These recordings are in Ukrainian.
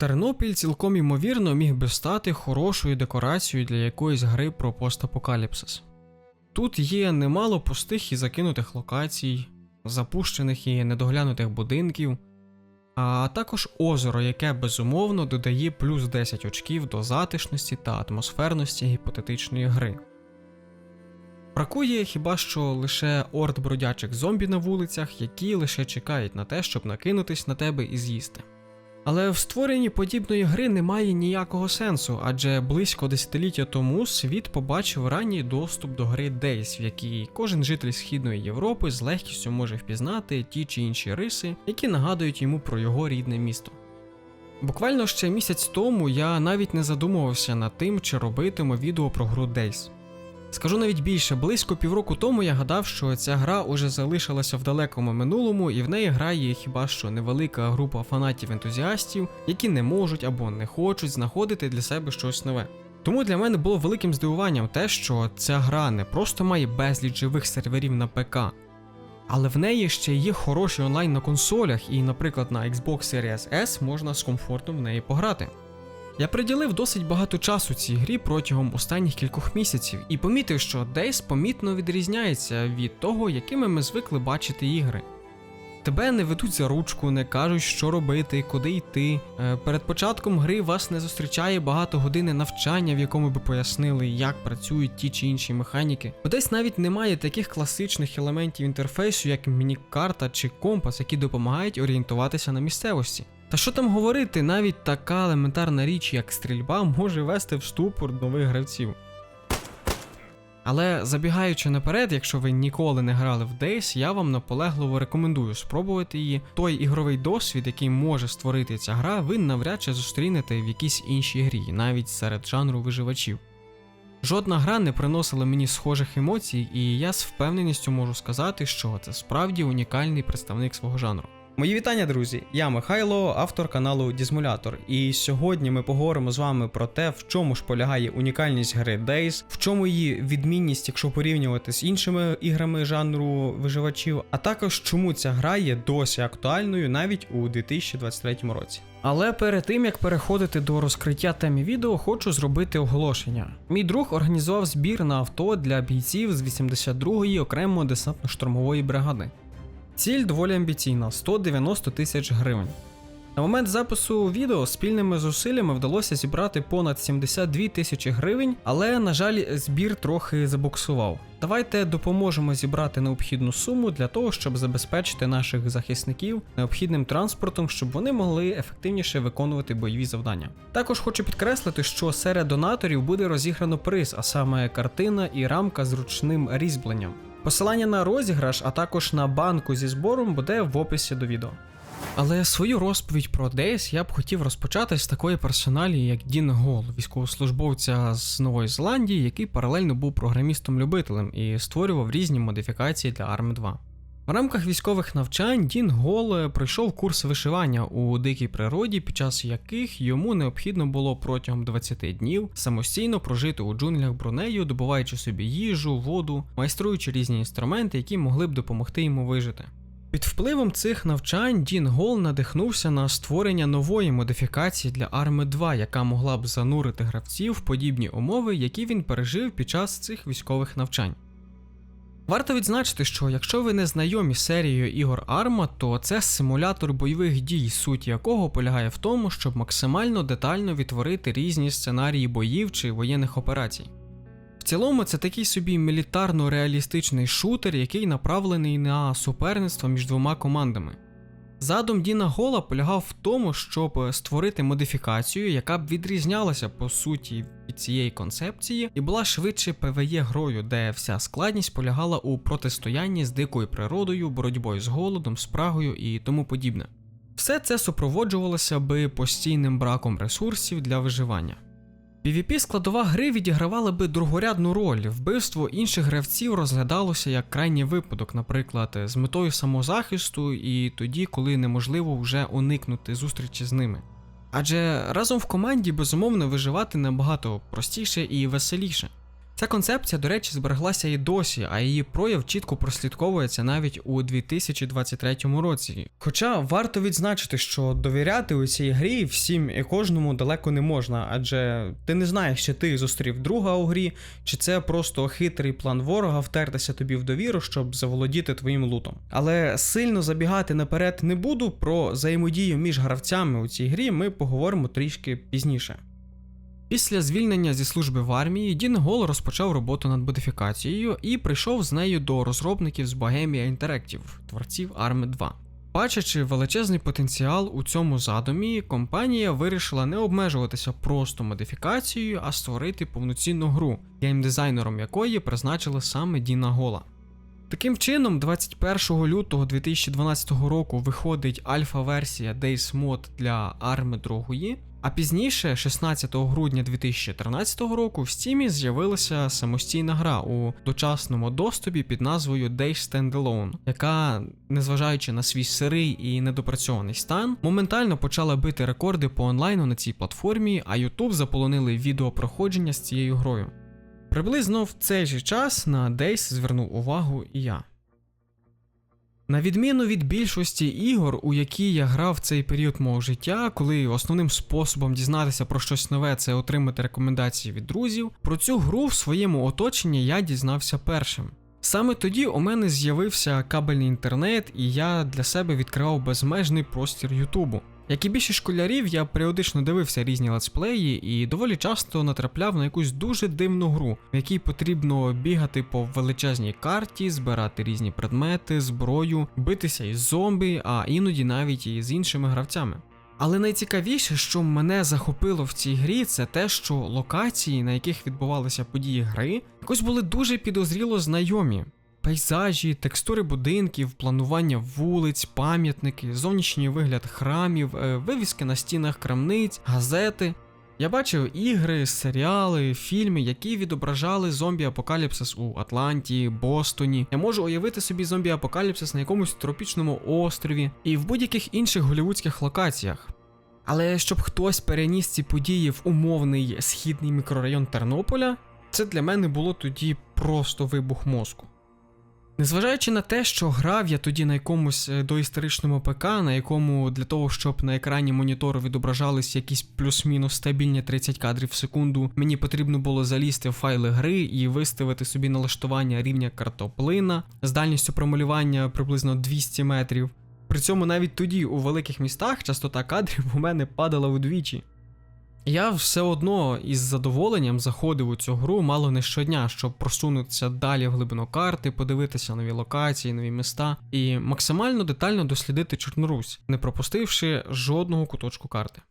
Тернопіль цілком ймовірно міг би стати хорошою декорацією для якоїсь гри про постапокаліпсис. Тут є немало пустих і закинутих локацій, запущених і недоглянутих будинків, а також озеро, яке безумовно додає плюс 10 очків до затишності та атмосферності гіпотетичної гри. Бракує хіба що лише орд бродячих зомбі на вулицях, які лише чекають на те, щоб накинутись на тебе і з'їсти. Але в створенні подібної гри немає ніякого сенсу, адже близько десятиліття тому світ побачив ранній доступ до гри Days, в якій кожен житель Східної Європи з легкістю може впізнати ті чи інші риси, які нагадують йому про його рідне місто. Буквально ще місяць тому я навіть не задумувався над тим, чи робитиму відео про гру Days. Скажу навіть більше, близько півроку тому я гадав, що ця гра уже залишилася в далекому минулому, і в неї грає хіба що невелика група фанатів-ентузіастів, які не можуть або не хочуть знаходити для себе щось нове. Тому для мене було великим здивуванням те, що ця гра не просто має безліч живих серверів на ПК, але в неї ще є хороший онлайн на консолях, і, наприклад, на Xbox Series S можна з комфортом в неї пограти. Я приділив досить багато часу цій грі протягом останніх кількох місяців і помітив, що Days помітно відрізняється від того, якими ми звикли бачити ігри. Тебе не ведуть за ручку, не кажуть, що робити, куди йти. Е, Перед початком гри вас не зустрічає багато години навчання, в якому би пояснили, як працюють ті чи інші механіки. Десь навіть немає таких класичних елементів інтерфейсу, як міні-карта чи компас, які допомагають орієнтуватися на місцевості. Та що там говорити, навіть така елементарна річ, як стрільба, може вести в ступор нових гравців. Але забігаючи наперед, якщо ви ніколи не грали в Days, я вам наполегливо рекомендую спробувати її. Той ігровий досвід, який може створити ця гра, ви навряд чи зустрінете в якійсь іншій грі, навіть серед жанру виживачів. Жодна гра не приносила мені схожих емоцій, і я з впевненістю можу сказати, що це справді унікальний представник свого жанру. Мої вітання, друзі! Я Михайло, автор каналу Дізмулятор. І сьогодні ми поговоримо з вами про те, в чому ж полягає унікальність гри Days, в чому її відмінність, якщо порівнювати з іншими іграми жанру виживачів, а також чому ця гра є досі актуальною навіть у 2023 році. Але перед тим як переходити до розкриття теми відео, хочу зробити оголошення. Мій друг організував збір на авто для бійців з 82-ї окремої десантно-штурмової бригади. Ціль доволі амбіційна 190 тисяч гривень. На момент запису відео спільними зусиллями вдалося зібрати понад 72 тисячі гривень, але, на жаль, збір трохи забуксував. Давайте допоможемо зібрати необхідну суму для того, щоб забезпечити наших захисників необхідним транспортом, щоб вони могли ефективніше виконувати бойові завдання. Також хочу підкреслити, що серед донаторів буде розіграно приз, а саме картина і рамка з ручним різьбленням. Посилання на розіграш, а також на банку зі збором буде в описі до відео. Але свою розповідь про Дейс я б хотів розпочати з такої персоналі, як Дін Гол, військовослужбовця з Нової Зеландії, який паралельно був програмістом-любителем і створював різні модифікації для ARM 2. В рамках військових навчань Дін Гол е, пройшов курс вишивання у дикій природі, під час яких йому необхідно було протягом 20 днів самостійно прожити у джунглях Брунею, добуваючи собі їжу, воду, майструючи різні інструменти, які могли б допомогти йому вижити. Під впливом цих навчань Дін Гол надихнувся на створення нової модифікації для Арми 2, яка могла б занурити гравців в подібні умови, які він пережив під час цих військових навчань. Варто відзначити, що якщо ви не знайомі з серією ігор Арма, то це симулятор бойових дій, суть якого полягає в тому, щоб максимально детально відтворити різні сценарії боїв чи воєнних операцій. В цілому, це такий собі мілітарно-реалістичний шутер, який направлений на суперництво між двома командами. Задум Діна Гола полягав в тому, щоб створити модифікацію, яка б відрізнялася по суті від цієї концепції, і була швидше PvE грою, де вся складність полягала у протистоянні з дикою природою, боротьбою з голодом, спрагою і тому подібне. Все це супроводжувалося би постійним браком ресурсів для виживання. PvP складова гри відігравала би другорядну роль. Вбивство інших гравців розглядалося як крайній випадок, наприклад, з метою самозахисту і тоді, коли неможливо вже уникнути зустрічі з ними. Адже разом в команді безумовно виживати набагато простіше і веселіше. Ця концепція, до речі, збереглася і досі, а її прояв чітко прослідковується навіть у 2023 році. Хоча варто відзначити, що довіряти у цій грі всім і кожному далеко не можна, адже ти не знаєш, чи ти зустрів друга у грі, чи це просто хитрий план ворога втертися тобі в довіру, щоб заволодіти твоїм лутом. Але сильно забігати наперед не буду. Про взаємодію між гравцями у цій грі ми поговоримо трішки пізніше. Після звільнення зі служби в армії Дін Гол розпочав роботу над модифікацією і прийшов з нею до розробників з Bohemia Interactive, творців Army 2. Бачачи величезний потенціал у цьому задумі, компанія вирішила не обмежуватися просто модифікацією, а створити повноцінну гру, геймдизайнером якої призначили саме Діна Гола. Таким чином, 21 лютого 2012 року виходить альфа-версія Days Mod для Army 2, а пізніше, 16 грудня 2013 року, в Steam з'явилася самостійна гра у дочасному доступі під назвою Days Standalone, яка, незважаючи на свій сирий і недопрацьований стан, моментально почала бити рекорди по онлайну на цій платформі, а YouTube заполонили відеопроходження з цією грою. Приблизно в цей же час на Days звернув увагу і я. На відміну від більшості ігор, у які я грав в цей період мого життя, коли основним способом дізнатися про щось нове це отримати рекомендації від друзів, про цю гру в своєму оточенні я дізнався першим. Саме тоді у мене з'явився кабельний інтернет, і я для себе відкривав безмежний простір Ютубу. Як і більшість школярів, я періодично дивився різні летсплеї і доволі часто натрапляв на якусь дуже дивну гру, в якій потрібно бігати по величезній карті, збирати різні предмети, зброю, битися із зомбі, а іноді навіть і з іншими гравцями. Але найцікавіше, що мене захопило в цій грі, це те, що локації, на яких відбувалися події гри, якось були дуже підозріло знайомі. Пейзажі, текстури будинків, планування вулиць, пам'ятники, зовнішній вигляд храмів, е, вивіски на стінах крамниць, газети. Я бачив ігри, серіали, фільми, які відображали зомбі-апокаліпсис у Атланті, Бостоні. Я можу уявити собі зомбі-апокаліпсис на якомусь тропічному острові і в будь-яких інших голівудських локаціях. Але щоб хтось переніс ці події в умовний східний мікрорайон Тернополя, це для мене було тоді просто вибух мозку. Незважаючи на те, що грав я тоді на якомусь е, доісторичному ПК, на якому для того, щоб на екрані монітору відображались якісь плюс-мінус стабільні 30 кадрів в секунду, мені потрібно було залізти в файли гри і виставити собі налаштування рівня картоплина з дальністю промалювання приблизно 200 метрів. При цьому навіть тоді у великих містах частота кадрів у мене падала удвічі. Я все одно із задоволенням заходив у цю гру мало не щодня, щоб просунутися далі в глибину карти, подивитися нові локації, нові міста і максимально детально дослідити Чорнорусь, не пропустивши жодного куточку карти.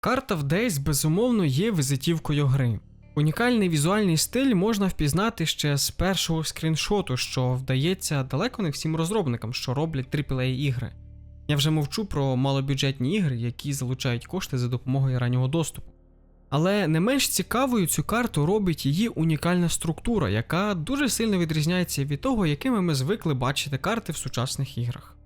Карта в Days, безумовно є візитівкою гри. Унікальний візуальний стиль можна впізнати ще з першого скріншоту, що вдається далеко не всім розробникам, що роблять AAA ігри. Я вже мовчу про малобюджетні ігри, які залучають кошти за допомогою раннього доступу. Але не менш цікавою цю карту робить її унікальна структура, яка дуже сильно відрізняється від того, якими ми звикли бачити карти в сучасних іграх.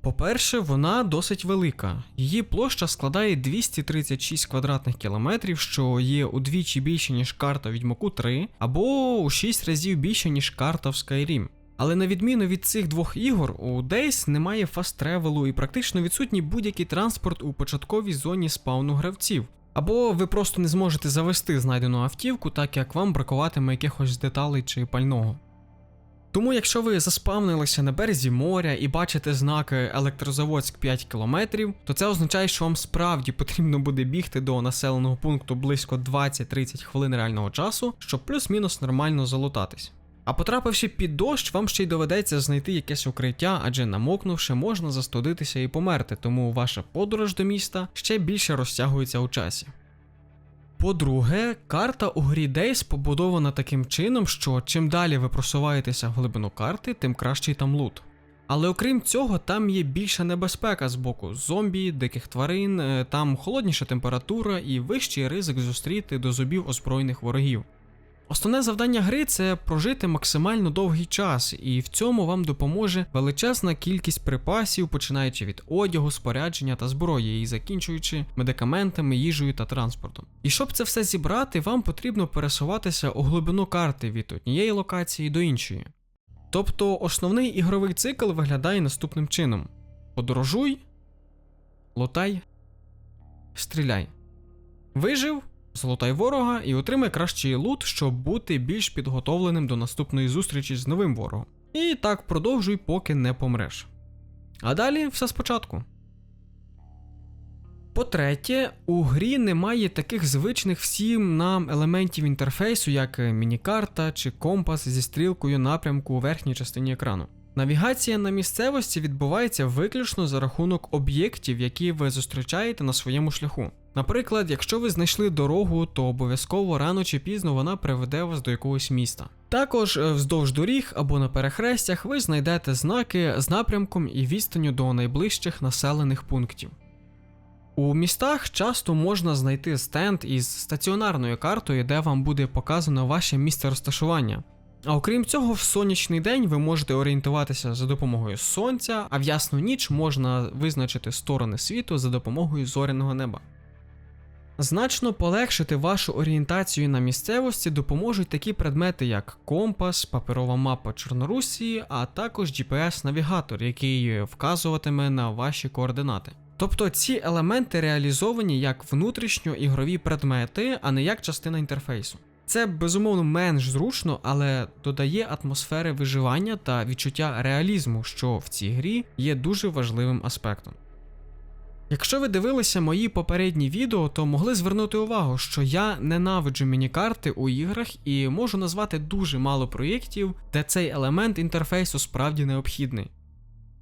По-перше, вона досить велика. Її площа складає 236 квадратних кілометрів, що є удвічі більше, ніж карта Відьмаку 3, або у 6 разів більше, ніж карта в Skyrim. Але на відміну від цих двох ігор, у Days немає фаст-тревелу і практично відсутній будь-який транспорт у початковій зоні спауну гравців. Або ви просто не зможете завести знайдену автівку, так як вам бракуватиме якихось деталей чи пального. Тому, якщо ви заспавнилися на березі моря і бачите знаки Електрозаводськ 5 км, то це означає, що вам справді потрібно буде бігти до населеного пункту близько 20-30 хвилин реального часу, щоб плюс-мінус нормально залутатись. А потрапивши під дощ, вам ще й доведеться знайти якесь укриття, адже намокнувши, можна застудитися і померти, тому ваша подорож до міста ще більше розтягується у часі. По-друге, карта у грі Days побудована таким чином, що чим далі ви просуваєтеся в глибину карти, тим кращий там лут. Але окрім цього, там є більша небезпека з боку зомбі, диких тварин, е, там холодніша температура і вищий ризик зустріти до зубів озброєних ворогів. Основне завдання гри це прожити максимально довгий час, і в цьому вам допоможе величезна кількість припасів, починаючи від одягу, спорядження та зброї, і закінчуючи медикаментами, їжею та транспортом. І щоб це все зібрати, вам потрібно пересуватися у глибину карти від однієї локації до іншої. Тобто основний ігровий цикл виглядає наступним чином: подорожуй, лотай, стріляй. Вижив, злотай ворога і отримай кращий лут, щоб бути більш підготовленим до наступної зустрічі з новим ворогом. І так продовжуй, поки не помреш. А далі все спочатку. По-третє, у грі немає таких звичних всім нам елементів інтерфейсу, як мінікарта чи компас зі стрілкою напрямку у верхній частині екрану. Навігація на місцевості відбувається виключно за рахунок об'єктів, які ви зустрічаєте на своєму шляху. Наприклад, якщо ви знайшли дорогу, то обов'язково рано чи пізно вона приведе вас до якогось міста. Також е, вздовж доріг або на перехрестях ви знайдете знаки з напрямком і відстанню до найближчих населених пунктів. У містах часто можна знайти стенд із стаціонарною картою, де вам буде показано ваше місце розташування. А окрім цього, в сонячний день ви можете орієнтуватися за допомогою сонця, а в ясну ніч можна визначити сторони світу за допомогою зоряного неба. Значно полегшити вашу орієнтацію на місцевості допоможуть такі предмети, як компас, паперова мапа Чорнорусії, а також GPS-навігатор, який вказуватиме на ваші координати. Тобто ці елементи реалізовані як внутрішньоігрові предмети, а не як частина інтерфейсу. Це безумовно менш зручно, але додає атмосфери виживання та відчуття реалізму, що в цій грі є дуже важливим аспектом. Якщо ви дивилися мої попередні відео, то могли звернути увагу, що я ненавиджу мінікарти у іграх і можу назвати дуже мало проєктів, де цей елемент інтерфейсу справді необхідний.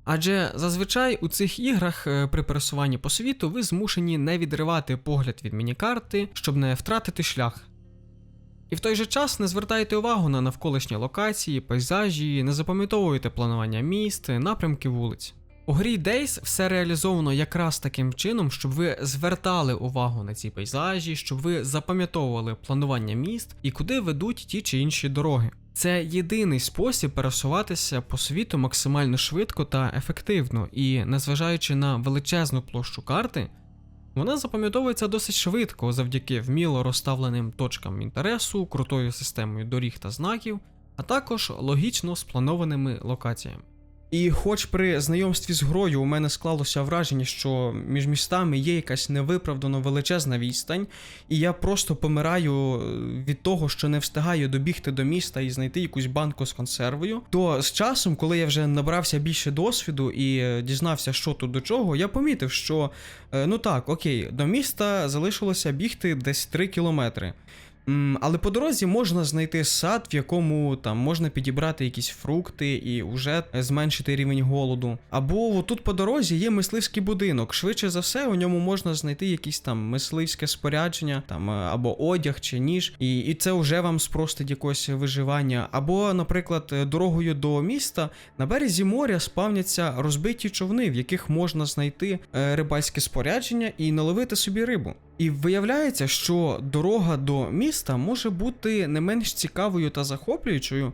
Адже зазвичай у цих іграх е, при пересуванні по світу ви змушені не відривати погляд від мінікарти, щоб не втратити шлях. І в той же час не звертайте увагу на навколишні локації, пейзажі, не запам'ятовуйте планування міст, напрямки вулиць. У грі Days все реалізовано якраз таким чином, щоб ви звертали увагу на ці пейзажі, щоб ви запам'ятовували планування міст і куди ведуть ті чи інші дороги. Це єдиний спосіб пересуватися по світу максимально швидко та ефективно, і незважаючи на величезну площу карти, вона запам'ятовується досить швидко завдяки вміло розставленим точкам інтересу, крутою системою доріг та знаків, а також логічно спланованими локаціями. І хоч при знайомстві з грою у мене склалося враження, що між містами є якась невиправдано величезна відстань, і я просто помираю від того, що не встигаю добігти до міста і знайти якусь банку з консервою, то з часом, коли я вже набрався більше досвіду і дізнався, що тут до чого, я помітив, що е, ну так, окей, до міста залишилося бігти десь 3 кілометри. Але по дорозі можна знайти сад, в якому там можна підібрати якісь фрукти і вже зменшити рівень голоду. Або тут по дорозі є мисливський будинок. Швидше за все, у ньому можна знайти якісь там мисливське спорядження, там е, або одяг чи ніж, і, і це вже вам спростить якось виживання. Або, наприклад, е, дорогою до міста на березі моря спавняться розбиті човни, в яких можна знайти е, рибальське спорядження і наловити собі рибу. І виявляється, що дорога до міста може бути не менш цікавою та захоплюючою,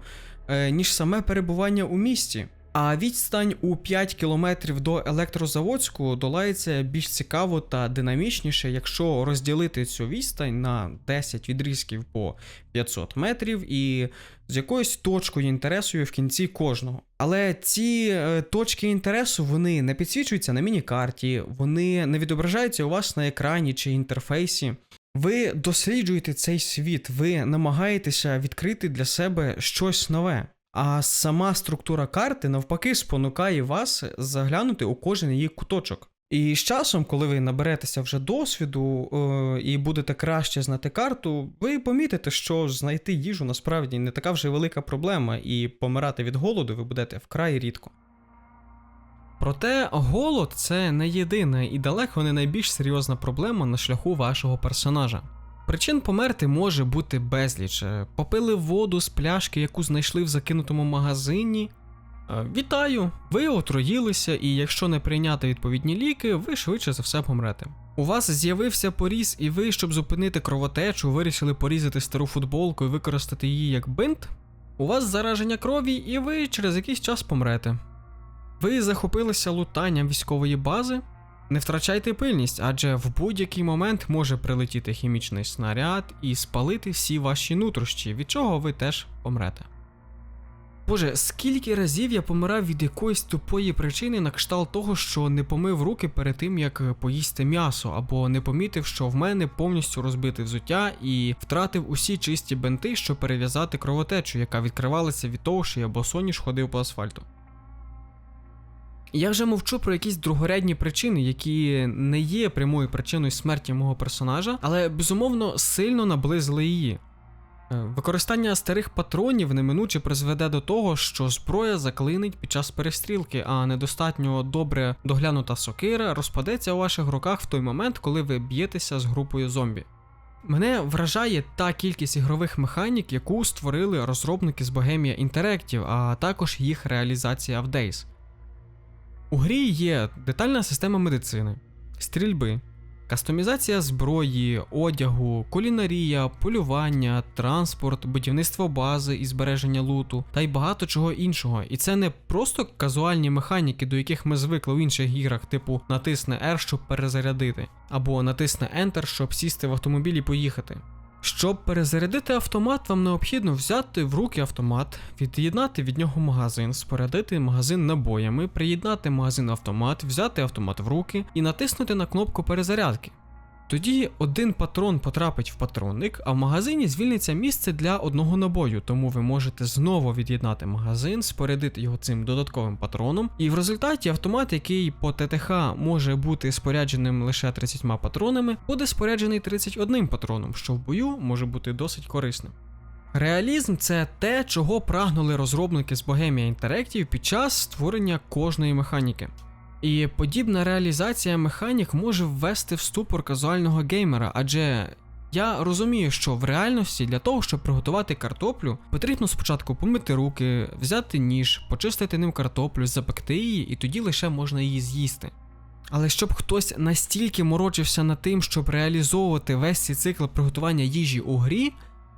е, ніж саме перебування у місті. А відстань у 5 кілометрів до електрозаводську долається більш цікаво та динамічніше, якщо розділити цю відстань на 10 відрізків по 500 метрів і з якоюсь точкою інтересу в кінці кожного. Але ці е, точки інтересу вони не підсвічуються на міні-карті, вони не відображаються у вас на екрані чи інтерфейсі. Ви досліджуєте цей світ, ви намагаєтеся відкрити для себе щось нове. А сама структура карти навпаки спонукає вас заглянути у кожен її куточок. І з часом, коли ви наберетеся вже досвіду е, і будете краще знати карту, ви помітите, що знайти їжу насправді не така вже велика проблема, і помирати від голоду ви будете вкрай рідко. Проте голод це не єдина і далеко не найбільш серйозна проблема на шляху вашого персонажа. Причин померти може бути безліч. Е, Попили воду з пляшки, яку знайшли в закинутому магазині, Е, Вітаю! Ви отруїлися, і якщо не прийняти відповідні ліки, ви швидше за все помрете. У вас з'явився поріз, і ви, щоб зупинити кровотечу, вирішили порізати стару футболку і використати її як бинт. У вас зараження крові, і ви через якийсь час помрете. Ви захопилися лутанням військової бази. Не втрачайте пильність, адже в будь-який момент може прилетіти хімічний снаряд і спалити всі ваші нутрощі, від чого ви теж помрете. Боже, скільки разів я помирав від якоїсь тупої причини на кшталт того, що не помив руки перед тим, як поїсти м'ясо, або не помітив, що в мене повністю розбите взуття і втратив усі чисті бенти, щоб перев'язати кровотечу, яка відкривалася від того, що я босоніж ходив по асфальту. Я вже мовчу про якісь другорядні причини, які не є прямою причиною смерті мого персонажа, але безумовно сильно наблизили її. Е, Використання старих патронів неминуче призведе до того, що зброя заклинить під час перестрілки, а недостатньо добре доглянута сокира розпадеться у ваших руках в той момент, коли ви б'єтеся з групою зомбі. Мене вражає та кількість ігрових механік, яку створили розробники з Bohemia Interactive, а також їх реалізація в Days. У грі є детальна система медицини, стрільби, кастомізація зброї, одягу, кулінарія, полювання, транспорт, будівництво бази і збереження луту та й багато чого іншого. І це не просто казуальні механіки, до яких ми звикли в інших іграх, типу натисне R, щоб перезарядити, або натисне Enter, щоб сісти в автомобіль і поїхати. Щоб перезарядити автомат, вам необхідно взяти в руки автомат, від'єднати від нього магазин, спорядити магазин набоями, приєднати магазин автомат, взяти автомат в руки і натиснути на кнопку перезарядки. Тоді один патрон потрапить в патронник, а в магазині звільниться місце для одного набою, тому ви можете знову від'єднати магазин, спорядити його цим додатковим патроном, і в результаті автомат, який по ТТХ може бути спорядженим лише 30 патронами, буде споряджений 31 патроном, що в бою може бути досить корисним. Реалізм це те, чого прагнули розробники з Bohemia Interactive під час створення кожної механіки. І подібна реалізація механік може ввести в ступор казуального геймера, адже я розумію, що в реальності для того, щоб приготувати картоплю, потрібно спочатку помити руки, взяти ніж, почистити ним картоплю, запекти її, і тоді лише можна її з'їсти. Але щоб хтось настільки морочився над тим, щоб реалізовувати весь цей цикл приготування їжі у грі,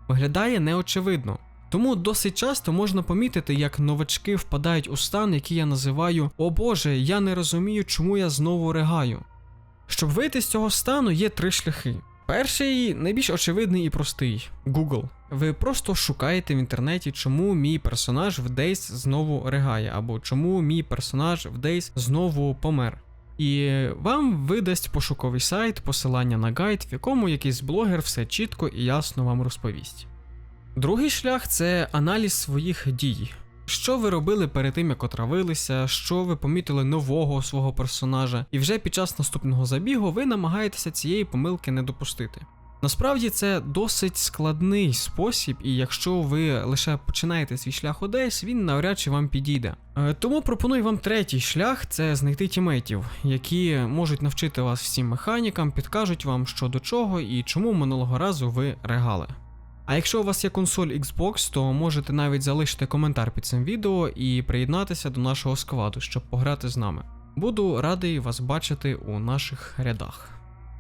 виглядає неочевидно. Тому досить часто можна помітити, як новачки впадають у стан, який я називаю О Боже, я не розумію, чому я знову ригаю. Щоб вийти з цього стану, є три шляхи. Перший найбільш очевидний і простий Google. Ви просто шукаєте в інтернеті, чому мій персонаж в Days знову ригає, або чому мій персонаж в Days знову помер. І вам видасть пошуковий сайт, посилання на гайд, в якому якийсь блогер все чітко і ясно вам розповість. Другий шлях це аналіз своїх дій. Що ви робили перед тим, як отравилися, що ви помітили нового свого персонажа, і вже під час наступного забігу ви намагаєтеся цієї помилки не допустити. Насправді це досить складний спосіб, і якщо ви лише починаєте свій шлях одесь, він навряд чи вам підійде. Е, Тому пропоную вам третій шлях це знайти тімейтів, які можуть навчити вас всім механікам, підкажуть вам, що до чого і чому минулого разу ви регали. А якщо у вас є консоль Xbox, то можете навіть залишити коментар під цим відео і приєднатися до нашого складу, щоб пограти з нами. Буду радий вас бачити у наших рядах.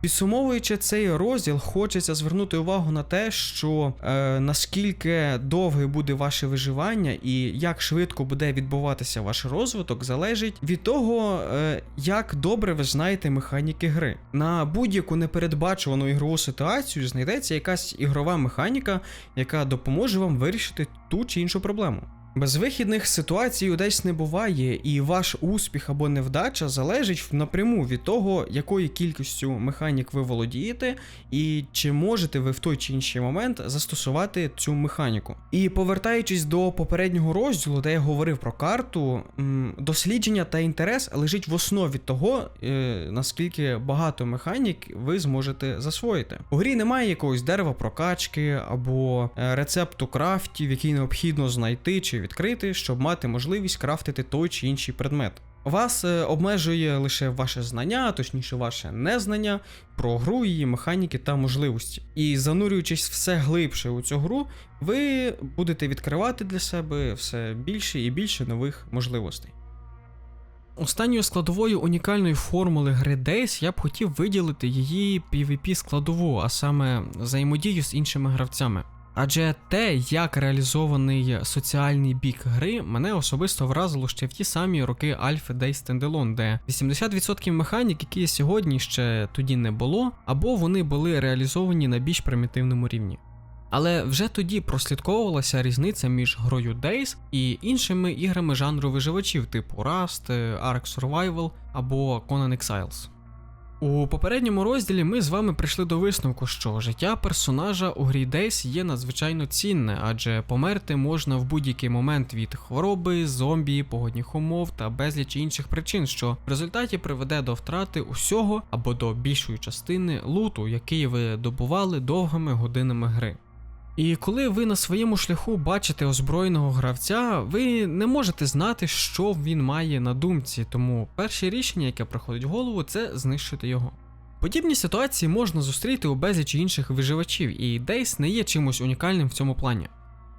Підсумовуючи цей розділ, хочеться звернути увагу на те, що е, наскільки довге буде ваше виживання і як швидко буде відбуватися ваш розвиток, залежить від того, е, як добре ви знаєте механіки гри. На будь-яку непередбачувану ігрову ситуацію знайдеться якась ігрова механіка, яка допоможе вам вирішити ту чи іншу проблему. Безвихідних ситуацій десь не буває, і ваш успіх або невдача залежить напряму від того, якою кількістю механік ви володієте, і чи можете ви в той чи інший момент застосувати цю механіку. І повертаючись до попереднього розділу, де я говорив про карту, дослідження та інтерес лежить в основі того, е, наскільки багато механік ви зможете засвоїти. У грі немає якогось дерева прокачки або е, рецепту крафтів, який необхідно знайти чи відкрити, щоб мати можливість крафтити той чи інший предмет. Вас е, обмежує лише ваше знання, а точніше ваше незнання про гру, її механіки та можливості. І занурюючись все глибше у цю гру, ви будете відкривати для себе все більше і більше нових можливостей. Останньою складовою унікальної формули гри Days я б хотів виділити її PvP складову, а саме взаємодію з іншими гравцями. Адже те, як реалізований соціальний бік гри, мене особисто вразило ще в ті самі роки Альфи Days Standalone, де 80% механік, які сьогодні ще тоді не було, або вони були реалізовані на більш примітивному рівні. Але вже тоді прослідковувалася різниця між грою Days і іншими іграми жанру виживачів, типу Rust, Ark Survival або Conan Exiles. У попередньому розділі ми з вами прийшли до висновку, що життя персонажа у грі Days є надзвичайно цінне, адже померти можна в будь-який момент від хвороби, зомбі, погодних умов та безліч інших причин, що в результаті приведе до втрати усього або до більшої частини луту, який ви добували довгими годинами гри. І коли ви на своєму шляху бачите озброєного гравця, ви не можете знати, що він має на думці, тому перше рішення, яке приходить в голову, це знищити його. Подібні ситуації можна зустріти у безлічі інших виживачів, і Дейс не є чимось унікальним в цьому плані.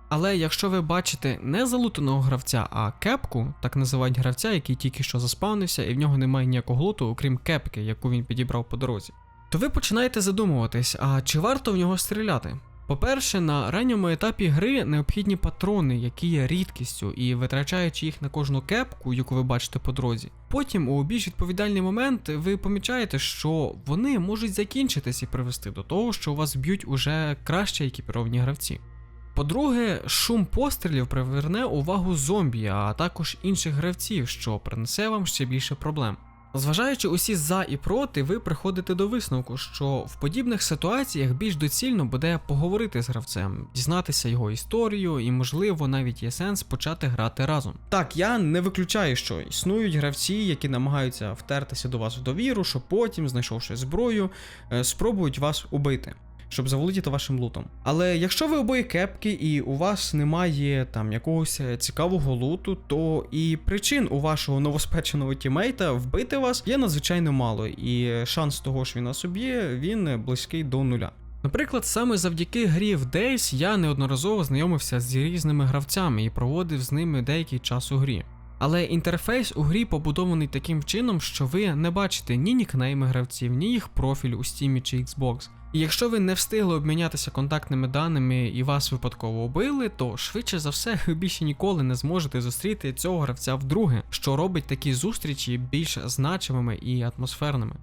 Але якщо ви бачите не залутаного гравця, а кепку, так називають гравця, який тільки що заспавнився, і в нього немає ніякого луту, окрім кепки, яку він підібрав по дорозі, то ви починаєте задумуватись, а чи варто в нього стріляти? По-перше, на ранньому етапі гри необхідні патрони, які є рідкістю, і витрачаючи їх на кожну кепку, яку ви бачите по дорозі. Потім, у більш відповідальний момент, ви помічаєте, що вони можуть закінчитись і привести до того, що у вас б'ють уже краще екіпіровані гравці. По-друге, шум пострілів приверне увагу зомбі, а також інших гравців, що принесе вам ще більше проблем. Зважаючи усі за і проти, ви приходите до висновку, що в подібних ситуаціях більш доцільно буде поговорити з гравцем, дізнатися його історію, і, можливо, навіть є сенс почати грати разом. Так, я не виключаю, що існують гравці, які намагаються втертися до вас в довіру, що потім, знайшовши зброю, е, спробують вас убити щоб заволодіти вашим лутом. Але якщо ви обоє кепки і у вас немає там якогось е, цікавого луту, то і причин у вашого новоспеченого тімейта вбити вас є надзвичайно мало, і шанс того, що він нас уб'є, він близький до нуля. Наприклад, саме завдяки грі в Days я неодноразово знайомився з різними гравцями і проводив з ними деякий час у грі. Але інтерфейс у грі побудований таким чином, що ви не бачите ні нікнейми гравців, ні їх профіль у Steam чи Xbox. Якщо ви не встигли обмінятися контактними даними і вас випадково убили, то швидше за все ви більше ніколи не зможете зустріти цього гравця вдруге, що робить такі зустрічі більш значимими і атмосферними.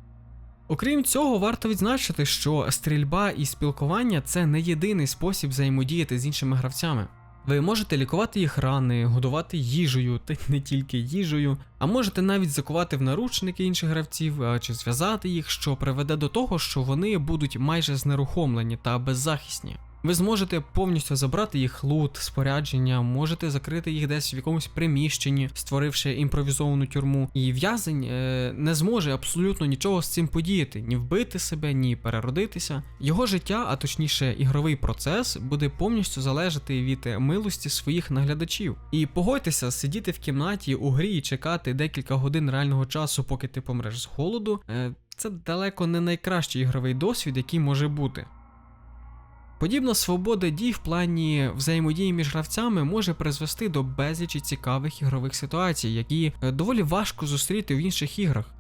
Окрім цього, варто відзначити, що стрільба і спілкування це не єдиний спосіб взаємодіяти з іншими гравцями. Ви можете лікувати їх рани, годувати їжею, та не тільки їжею, а можете навіть закувати в наручники інших гравців чи зв'язати їх, що приведе до того, що вони будуть майже знерухомлені та беззахисні. Ви зможете повністю забрати їх лут, спорядження, можете закрити їх десь в якомусь приміщенні, створивши імпровізовану тюрму. І в'язень е, не зможе абсолютно нічого з цим подіяти, ні вбити себе, ні переродитися. Його життя, а точніше, ігровий процес, буде повністю залежати від милості своїх наглядачів. І погодьтеся, сидіти в кімнаті у грі і чекати декілька годин реального часу, поки ти помреш з голоду. Е, це далеко не найкращий ігровий досвід, який може бути. Подібна свобода дій в плані взаємодії між гравцями може призвести до безлічі цікавих ігрових ситуацій, які е, доволі важко зустріти в інших іграх.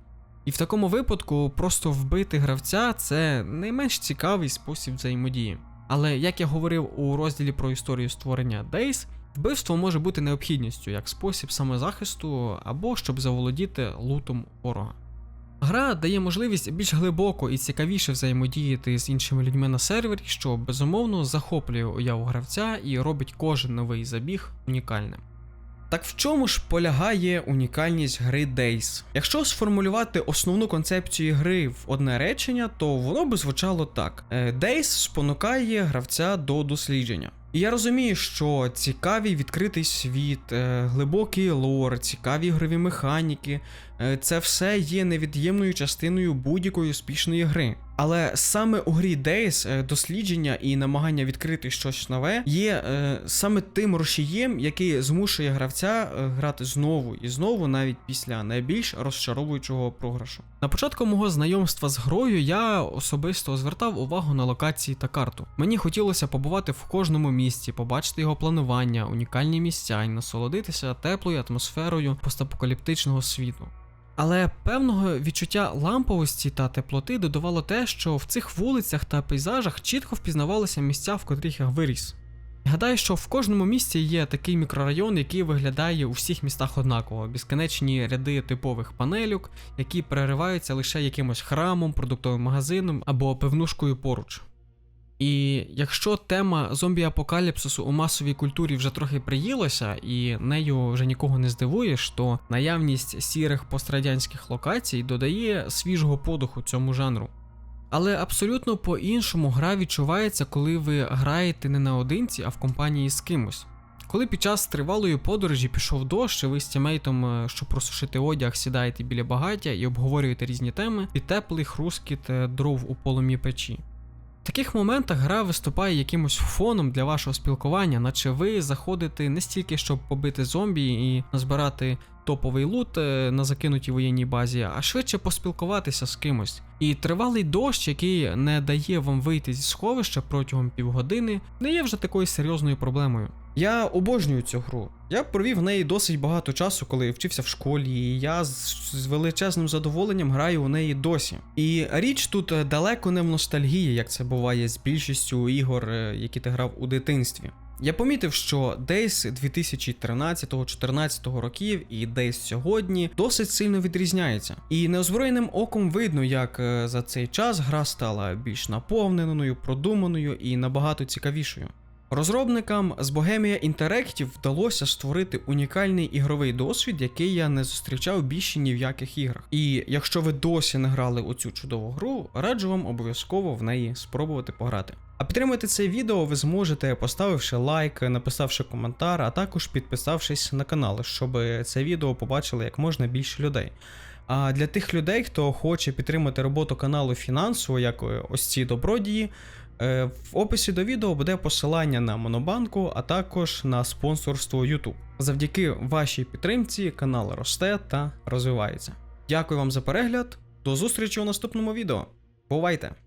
І в такому випадку просто вбити гравця це найменш цікавий спосіб взаємодії. Але як я говорив у розділі про історію створення Days, вбивство може бути необхідністю як спосіб самозахисту або щоб заволодіти лутом ворога. Гра дає можливість більш глибоко і цікавіше взаємодіяти з іншими людьми на сервері, що безумовно захоплює уяву гравця і робить кожен новий забіг унікальним. Так в чому ж полягає унікальність гри Days? Якщо сформулювати основну концепцію гри в одне речення, то воно би звучало так: е, Days спонукає гравця до дослідження. І я розумію, що цікавий відкритий світ, е, глибокий лор, цікаві ігрові механіки, Це все є невід'ємною частиною будь-якої успішної гри. Але саме у грі Days е, дослідження і намагання відкрити щось нове є е, саме тим рушієм, який змушує гравця е, грати знову і знову, навіть після найбільш розчаровуючого програшу. На початку мого знайомства з грою я особисто звертав увагу на локації та карту. Мені хотілося побувати в кожному місці, побачити його планування, унікальні місця і насолодитися теплою атмосферою постапокаліптичного світу. Але певного відчуття ламповості та теплоти додавало те, що в цих вулицях та пейзажах чітко впізнавалися місця, в котрих я виріс. Гадаю, що в кожному місті є такий мікрорайон, який виглядає у всіх містах однаково, безконечні ряди типових панелюк, які перериваються лише якимось храмом, продуктовим магазином або пивнушкою поруч. І якщо тема зомбі-апокаліпсису у масовій культурі вже трохи приїлася, і нею вже нікого не здивуєш, то наявність сірих пострадянських локацій додає свіжого подуху цьому жанру. Але абсолютно по-іншому гра відчувається, коли ви граєте не наодинці, а в компанії з кимось. Коли під час тривалої подорожі пішов дощ, і ви з тімейтом, е, щоб просушити одяг, сідаєте біля багаття і обговорюєте різні теми, і теплий хрускіт е, дров у полум'ї печі. В таких моментах гра виступає якимось фоном для вашого спілкування, наче ви заходите не стільки, щоб побити зомбі і назбирати топовий лут е, на закинутій воєнній базі, а швидше поспілкуватися з кимось. І тривалий дощ, який не дає вам вийти зі сховища протягом півгодини, не є вже такою серйозною проблемою. Я обожнюю цю гру. Я провів в неї досить багато часу, коли вчився в школі, і я з, величезним задоволенням граю у неї досі. І річ тут е, далеко не в ностальгії, як це буває з більшістю ігор, е, які ти грав у дитинстві. Я помітив, що Days 2013-14 років і Days сьогодні досить сильно відрізняється. І неозброєним оком видно, як е, за цей час гра стала більш наповненою, продуманою і набагато цікавішою. Розробникам з Bohemia Interactive вдалося створити унікальний ігровий досвід, який я не зустрічав більше ні в яких іграх. І якщо ви досі не грали у цю чудову гру, раджу вам обов'язково в неї спробувати пограти. А підтримати це відео ви зможете, поставивши лайк, написавши коментар, а також підписавшись на канал, щоб це відео побачили як можна більше людей. А для тих людей, хто хоче підтримати роботу каналу фінансово, як ось ці добродії, в описі до відео буде посилання на Монобанку, а також на спонсорство YouTube. Завдяки вашій підтримці канал росте та розвивається. Дякую вам за перегляд. До зустрічі у наступному відео. Бувайте!